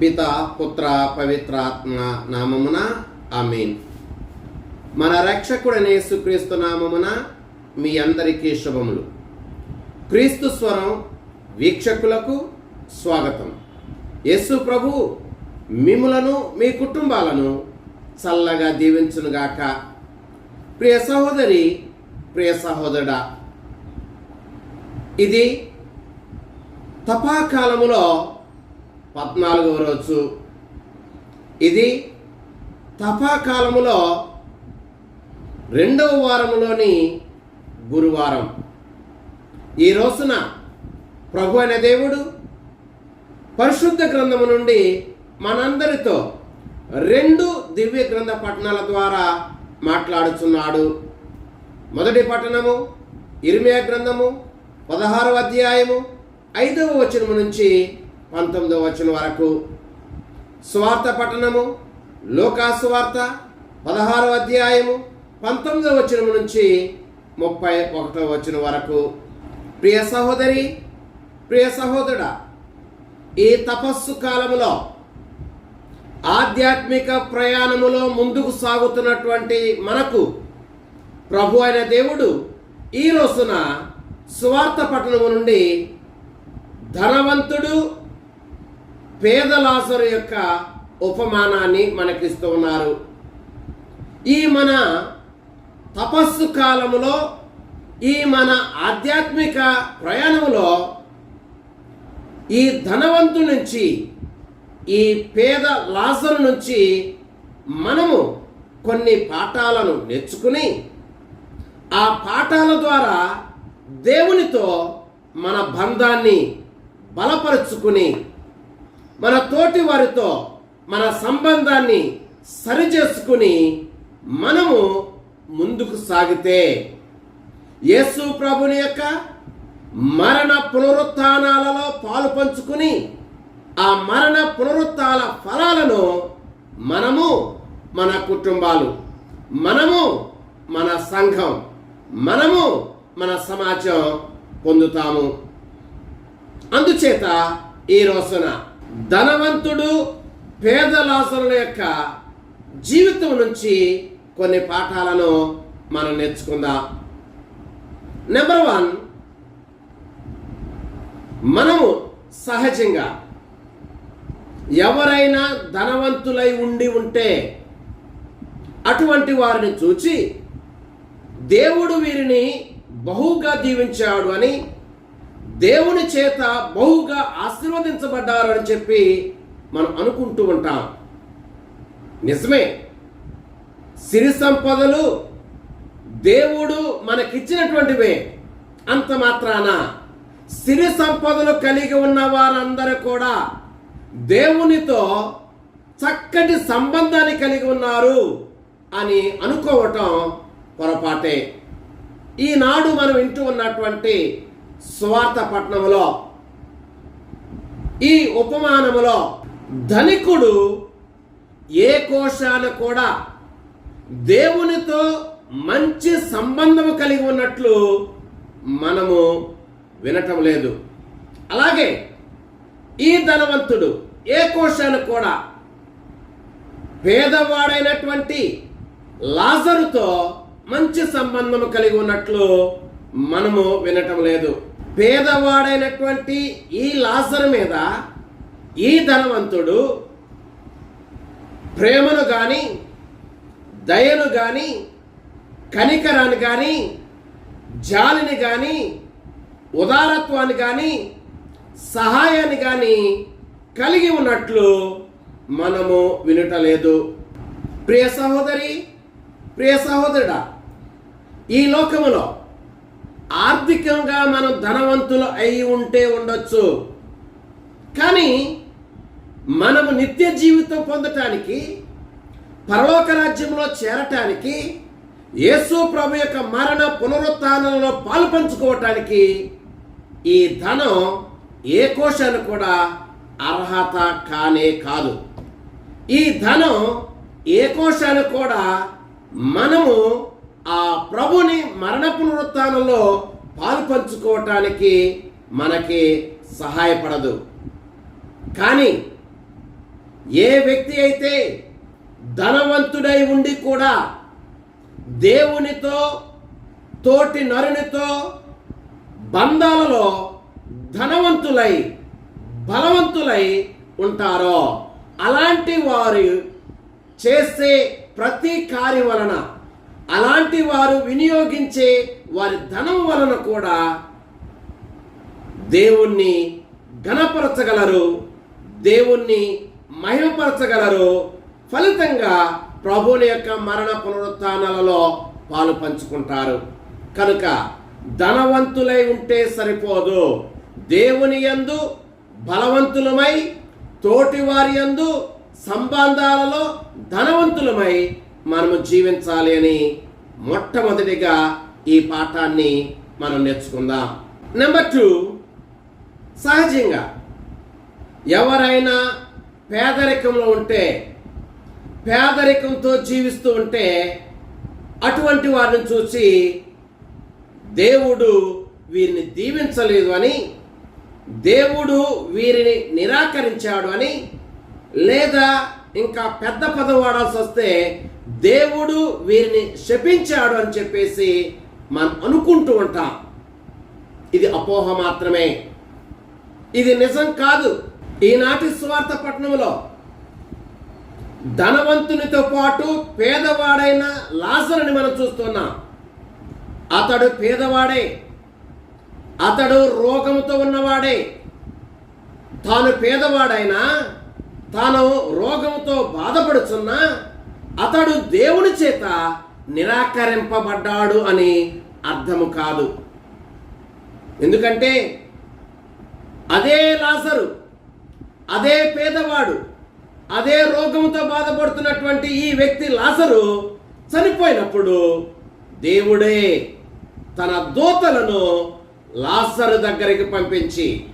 పిత పుత్ర పవిత్రాత్మ నామమున ఆమేన్. మన రక్షకుడైన యేసుక్రీస్తు నామమున మీ అందరికీ శుభములు. క్రీస్తు స్వరం వీక్షకులకు స్వాగతం. యేసు ప్రభు మిములను మీ కుటుంబాలను చల్లగా దీవించునుగాక. ప్రియ సహోదరి ప్రియ సహోదరుడా ఇది తపాకాలములో పద్నాలుగవ రోజు. ఇది తపాకాలములో రెండవ వారములోని గురువారం. ఈ రోజున ప్రభు అనే దేవుడు పరిశుద్ధ గ్రంథము నుండి మనందరితో రెండు దివ్య గ్రంథ పట్టణాల ద్వారా మాట్లాడుచున్నాడు. మొదటి పట్టణము ఇరిమియా గ్రంథము పదహారవ అధ్యాయము ఐదవ వచనము నుంచి పంతొమ్మిదో వచనం వరకు. స్వార్థ పట్టణము లోకాసువార్త పదహారో అధ్యాయము పంతొమ్మిదవ వచనము నుంచి ముప్పై ఒకటో వచనం వరకు. ప్రియ సహోదరి ప్రియ సహోదరుడా ఈ తపస్సు కాలములో ఆధ్యాత్మిక ప్రయాణములో ముందుకు సాగుతున్నటువంటి మనకు ప్రభు అయిన దేవుడు ఈ రోజున సువార్త పట్టణము నుండి ధనవంతుడు పేదలాసరు యొక్క ఉపమానాన్ని మనకిస్తూ ఉన్నారు ఈ మన తపస్సు కాలములో ఈ మన ఆధ్యాత్మిక ప్రయాణములో ఈ ధనవంతు నుంచి ఈ పేద లాసరు నుంచి మనము కొన్ని పాఠాలను నేర్చుకుని ఆ పాఠాల ద్వారా దేవునితో మన బంధాన్ని బలపరుచుకుని మన తోటి వారితో మన సంబంధాన్ని సరిచేసుకుని మనము ముందుకు సాగితే యేసు ప్రభుని యొక్క మరణ పునరుత్నాలలో పాలు పంచుకుని ఆ మరణ పునరుత్నాల ఫలాలను మనము మన కుటుంబాలు మనము మన సంఘం మనము మన సమాజం పొందుతాము. అందుచేత ఈ రోజున ధనవంతుడు పేదలాసరుల యొక్క జీవితం నుంచి కొన్ని పాఠాలను మనం నేర్చుకుందాం. నెంబర్ వన్ మనము సహజంగా ఎవరైనా ధనవంతులై ఉండి ఉంటే అటువంటి వారిని చూచి దేవుడు వీరిని బహుగా దీవించాడు అని దేవుని చేత బహుగా ఆశీర్వదించబడ్డారు అని చెప్పి మనం అనుకుంటూ ఉంటాం. నిజమే. సిరి సంపదలు దేవుడు మనకిచ్చినటువంటివే. అంత మాత్రాన సిరి సంపదలు కలిగి ఉన్న వారందరూ కూడా దేవునితో చక్కటి సంబంధాన్ని కలిగి ఉన్నారు అని అనుకోవటం పొరపాటే. ఈనాడు మనం వింటూ ఉన్నటువంటి స్వార్థ పట్నములో ఈ ఉపమానములో ధనికుడు ఏ కోశాన కూడా దేవునితో మంచి సంబంధము కలిగి ఉన్నట్లు మనము వినటం లేదు. అలాగే ఈ ధనవంతుడు ఏ కోశాను కూడా పేదవాడైనటువంటి లాజరుతో మంచి సంబంధం కలిగి ఉన్నట్లు మనము వినటం లేదు. పేదవాడైనటువంటి ఈ లాసర్ మీద ఈ ధనవంతుడు ప్రేమను కానీ దయను కానీ కనికరాన్ని కానీ జాలిని కానీ ఉదారత్వాన్ని కానీ సహాయాన్ని కానీ కలిగి ఉన్నట్లు మనము వినటలేదు. ప్రియ సహోదరి ప్రియ సహోదరుడా ఈ లోకములో ఆర్థికంగా మనం ధనవంతులు అయి ఉంటే ఉండొచ్చు. కానీ మనము నిత్య జీవితం పొందటానికి పరలోక రాజ్యంలో చేరటానికి యేసు ప్రభు యొక్క మరణ పునరుత్నంలో పాలు పంచుకోవటానికి ఈ ధనం ఏ కోశాన్ని కూడా అర్హత కానే కాదు. ఈ ధనం ఏ కోశాన్ని కూడా మనము ఆ ప్రభుని మరణ పునరుత్నంలో పాలు పంచుకోవటానికి మనకి సహాయపడదు. కానీ ఏ వ్యక్తి అయితే ధనవంతుడై ఉండి కూడా దేవునితో తోటి నరునితో బంధాలలో ధనవంతులై బలవంతులై ఉంటారో అలాంటి వారు చేసే ప్రతి కార్యం వలన అలాంటి వారు వినియోగించే వారి ధనం వలన కూడా దేవుణ్ణి ఘనపరచగలరు దేవుణ్ణి మహిమపరచగలరు. ఫలితంగా ప్రభుని యొక్క మరణ పునరుత్నాలలో పాలు పంచుకుంటారు. కనుక ధనవంతులై ఉంటే సరిపోదు. దేవుని యందు బలవంతులమై తోటివారి యందు సంబంధాలలో ధనవంతులమై మనము జీవించాలి అని మొట్టమొదటిగా ఈ పాఠాన్ని మనం నేర్చుకుందాం. నెంబర్ టూ సహజంగా ఎవరైనా పేదరికంలో ఉంటే పేదరికంతో జీవిస్తూ ఉంటే అటువంటి వారిని చూసి దేవుడు వీరిని దీవించలేదు అని దేవుడు వీరిని నిరాకరించాడు అని లేదా ఇంకా పెద్ద పదం వాడాల్సి వస్తే దేవుడు వీరిని శపించాడు అని చెప్పేసి మనం అనుకుంటూ ఉంటాం. ఇది అపోహ మాత్రమే. ఇది నిజం కాదు. ఈనాటి స్వార్థ పట్టణంలో ధనవంతునితో పాటు పేదవాడైన లాజరుని మనం చూస్తున్నాం. అతడు పేదవాడే. అతడు రోగంతో ఉన్నవాడే. తాను పేదవాడైనా తాను రోగంతో బాధపడుచున్నా అతడు దేవుని చేత నిరాకరింపబడ్డాడు అని అర్థము కాదు. ఎందుకంటే అదే లాసరు అదే పేదవాడు అదే రోగంతో బాధపడుతున్నటువంటి ఈ వ్యక్తి లాసరు చనిపోయినప్పుడు దేవుడే తన దూతలను లాసరు దగ్గరికి పంపించి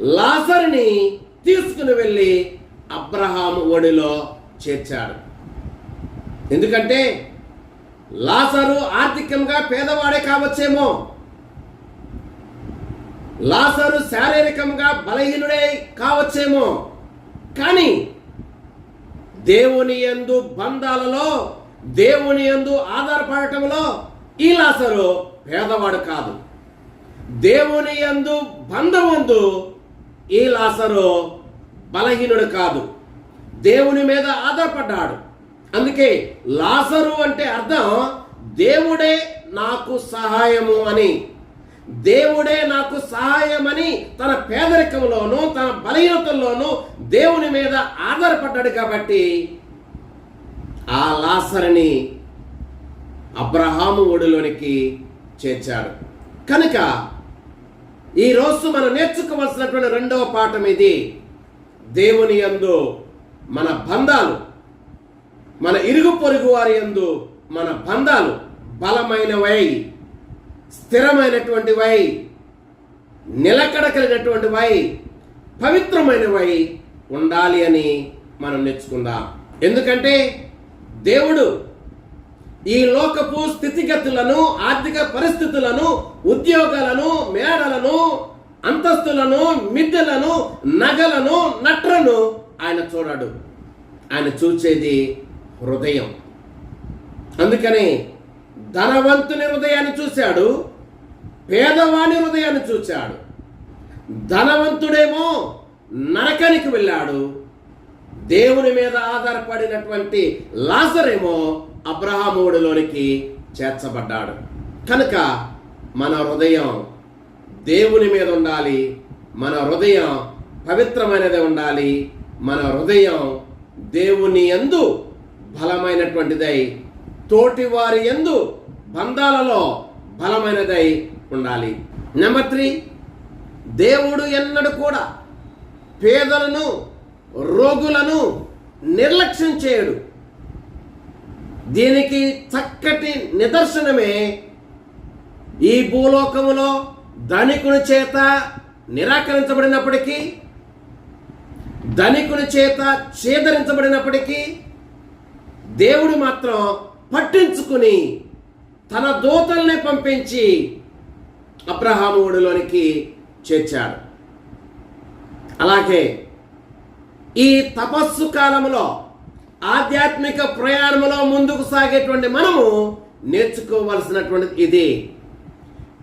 లాసరుని తీసుకుని వెళ్ళి అబ్రహాము ఒడిలో చేర్చాడు. ఎందుకంటే లాసరు ఆర్థికంగా పేదవాడే కావచ్చేమో. లాసరు శారీరకంగా బలహీనుడే కావచ్చేమో. కానీ దేవుని యందు బంధాలలో దేవుని యందు ఆధారపడటంలో ఈ లాసరు పేదవాడు కాదు. దేవుని యందు బంధముందు ఈ లాసరు బలహీనుడు కాదు. దేవుని మీద ఆధారపడ్డాడు. అందుకే లాసరు అంటే అర్థం దేవుడే నాకు సహాయము అని. దేవుడే నాకు సహాయమని తన పేదరికంలోనూ తన బలహీనతల్లోనూ దేవుని మీద ఆధారపడ్డాడు కాబట్టి ఆ లాసరని అబ్రహాము ఒడిలోనికి చేర్చాడు. కనుక ఈ రోజు మనం నేర్చుకోవాల్సినటువంటి రెండవ పాఠం ఇది. దేవుని యందు మన బంధాలు మన ఇరుగు పొరుగు వారి యందు మన బంధాలు బలమైనవై స్థిరమైనటువంటివై నిలకడ కలిగినటువంటివై పవిత్రమైనవై ఉండాలి అని మనం నేర్చుకుందాం. ఎందుకంటే దేవుడు ఈ లోకపు స్థితిగతులను ఆర్థిక పరిస్థితులను ఉద్యోగాలను మేడలను అంతస్తులను మిద్దెలను నగలను నట్రను ఆయన చూడడు. ఆయన చూచేది హృదయం. అందుకని ధనవంతుని హృదయాన్ని చూశాడు పేదవాని హృదయాన్ని చూశాడు. ధనవంతుడేమో నరకానికి వెళ్ళాడు. దేవుని మీద ఆధారపడినటువంటి లాజరేమో అబ్రహాముడిలోనికి చేర్చబడ్డాడు. కనుక మన హృదయం దేవుని మీద ఉండాలి మన హృదయం పవిత్రమైనది ఉండాలి మన హృదయం దేవుని యందు బలమైనటువంటిదై తోటి వారి యందు బంధాలలో బలమైనదై ఉండాలి. నెంబర్ త్రీ దేవుడు ఎన్నడూ కూడా పేదలను రోగులను నిర్లక్ష్యం చేయడు. దీనికి చక్కటి నిదర్శనమే ఈ భూలోకములో ధనికుని చేత నిరాకరించబడినప్పటికీ ధనికుని చేత చేదరించబడినప్పటికీ దేవుడు మాత్రం పట్టించుకుని తన దూతల్ని పంపించి అబ్రహాము ఒడిలోనికి చేర్చాడు. అలాగే ఈ తపస్సు కాలంలో ఆధ్యాత్మిక ప్రయాణంలో ముందుకు సాగేటువంటి మనము నేర్చుకోవలసినటువంటిది ఇది.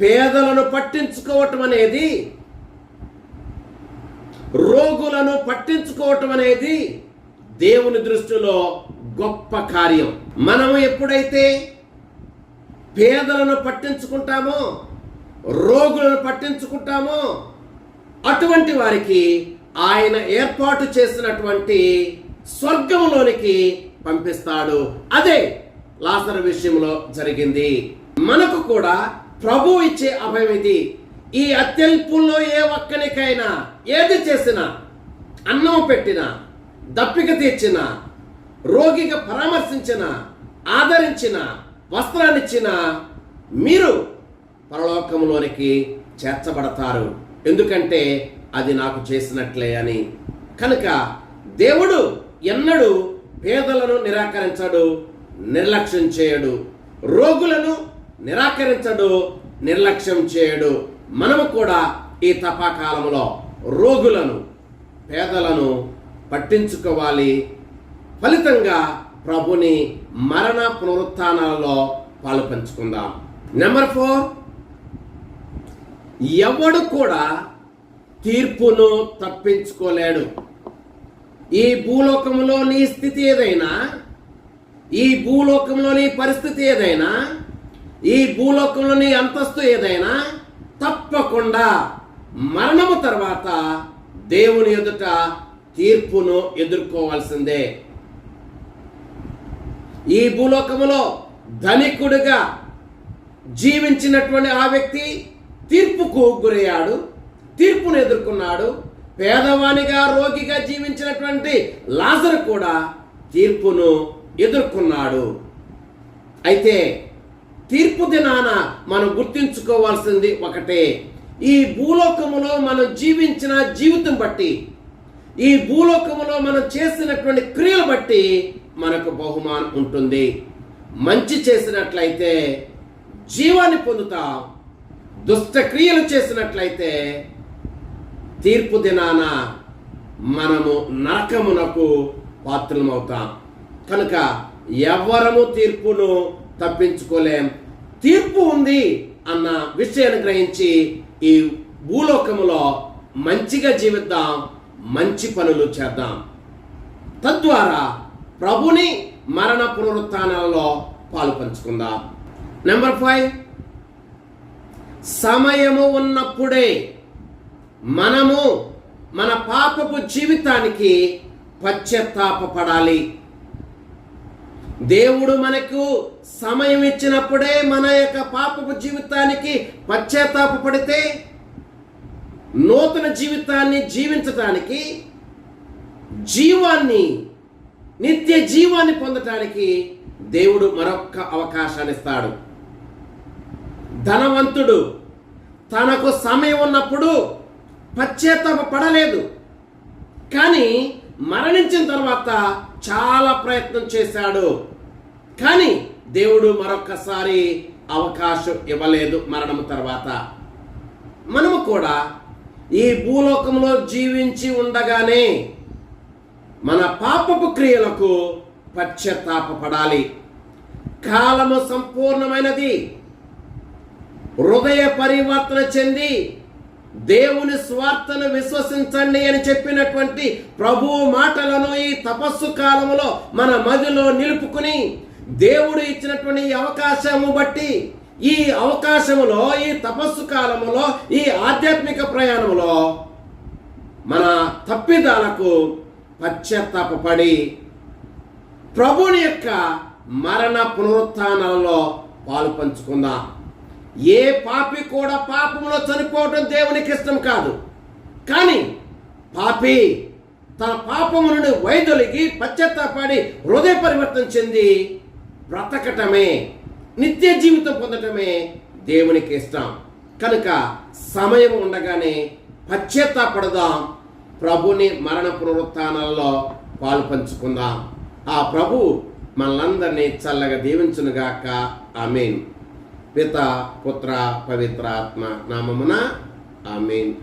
పేదలను పట్టించుకోవటం అనేది రోగులను పట్టించుకోవటం అనేది దేవుని దృష్టిలో గొప్ప కార్యం. మనము ఎప్పుడైతే పేదలను పట్టించుకుంటామో రోగులను పట్టించుకుంటామో అటువంటి వారికి ఆయన ఏర్పాటు చేసినటువంటి స్వర్గంలోనికి పంపిస్తాడు. అదే లాసర విషయంలో జరిగింది. మనకు కూడా ప్రభు ఇచ్చే అభయం ఇది. ఈ అత్యల్పుల్లో ఏ ఒక్కనికైనా ఏది చేసినా అన్నం పెట్టినా దప్పిక తీర్చిన రోగిగా పరామర్శించిన ఆదరించిన వస్త్రాన్నిచ్చిన మీరు పరలోకంలోనికి చేర్చబడతారు. ఎందుకంటే అది నాకు చేసినట్లే అని. కనుక దేవుడు ఎన్నడూ పేదలను నిరాకరించడు నిర్లక్ష్యం చేయడు. రోగులను నిరాకరించడు నిర్లక్ష్యం చేయడు. మనము కూడా ఈ తపాకాలంలో రోగులను పేదలను పట్టించుకోవాలి. ఫలితంగా ప్రభుని మరణ పునరుత్నాలలో పాలు పంచుకుందాం. నెంబర్ ఫోర్ ఎవడు కూడా తీర్పును తప్పించుకోలేడు. ఈ భూలోకంలో నీ స్థితి ఏదైనా ఈ భూలోకంలో నీ పరిస్థితి ఏదైనా ఈ భూలోకంలో నీ అంతస్తు ఏదైనా తప్పకుండా మరణము తర్వాత దేవుని ఎదుట తీర్పును ఎదుర్కోవాల్సిందే. ఈ భూలోకములో ధనికుడుగా జీవించినటువంటి ఆ వ్యక్తి తీర్పుకు గురయ్యాడు తీర్పును ఎదుర్కొన్నాడు. పేదవానిగా రోగిగా జీవించినటువంటి లాజర్ కూడా తీర్పును ఎదుర్కొన్నాడు. అయితే తీర్పు దినాన మనం గుర్తుంచుకోవాల్సింది ఒకటే. ఈ భూలోకములో మనం జీవించిన జీవితం బట్టి ఈ భూలోకములో మనం చేసినటువంటి క్రియలు బట్టి మనకు బహుమానం ఉంటుంది. మంచి చేసినట్లయితే జీవాన్ని పొందుతాం. దుష్ట క్రియలు చేసినట్లయితే తీర్పు దినాన మనము నరకమునకు పాత్రలమవుతాం. కనుక ఎవరము తీర్పును తప్పించుకోలేం. తీర్పు ఉంది అన్న విషయాన్ని గ్రహించి ఈ భూలోకములో మంచిగా జీవిద్దాం. మంచి పనులు చేద్దాం. తద్వారా ప్రభుని మరణ పునరుత్నాలలో పాలు పంచుకుందాం. నెంబర్ ఫైవ్ సమయము ఉన్నప్పుడే మనము మన పాపపు జీవితానికి పశ్చాత్తాపపడాలి. దేవుడు మనకు సమయం ఇచ్చినప్పుడే మన యొక్క పాపపు జీవితానికి పశ్చాత్తాపపడితే నూతన జీవితాన్ని జీవించటానికి జీవాన్ని నిత్య జీవాన్ని పొందటానికి దేవుడు మరొక్క అవకాశాన్ని ఇస్తాడు. ధనవంతుడు తనకు సమయం ఉన్నప్పుడు పశ్చాత్తాప పడలేదు కానీ మరణించిన తర్వాత చాలా ప్రయత్నం చేశాడు. కానీ దేవుడు మరొక్కసారి అవకాశం ఇవ్వలేదు మరణం తర్వాత. మనము కూడా ఈ భూలోకంలో జీవించి ఉండగానే మన పాపపు క్రియలకు పశ్చాత్తాపపడాలి. కాలము సంపూర్ణమైనది. హృదయ పరివర్తన చెంది దేవుని స్వార్థను విశ్వసించండి అని చెప్పినటువంటి ప్రభువు మాటలను ఈ తపస్సు కాలంలో మన మదిలో నిలుపుకుని దేవుడు ఇచ్చినటువంటి అవకాశము బట్టి ఈ అవకాశములో ఈ తపస్సు కాలములో ఈ ఆధ్యాత్మిక ప్రయాణంలో మన తప్పిదాలకు పశ్చాత్తాపడి ప్రభుని యొక్క మరణ పునరుత్నాలలో పాలు పంచుకుందాం. ఏ పాపి కూడా పాపంలో చనిపోవటం దేవునికి ఇష్టం కాదు. కానీ పాపి తన పాపము నుండి వైదొలిగి పశ్చాత్తాపడి హృదయ పరివర్తన చెంది బ్రతకటమే నిత్య జీవితం పొందటమే దేవునికి ఇష్టం. కనుక సమయం ఉండగానే పశ్చాత్తాపడదాం. ప్రభుని మరణ పునరుత్నాల్లో పాలు పంచుకుందాం ఆ ప్రభు మనలందరినీ చల్లగా దీవించునుగాక. ఆమెన్. పిత పుత్ర పవిత్ర ఆత్మ నామమున ఆమెన్.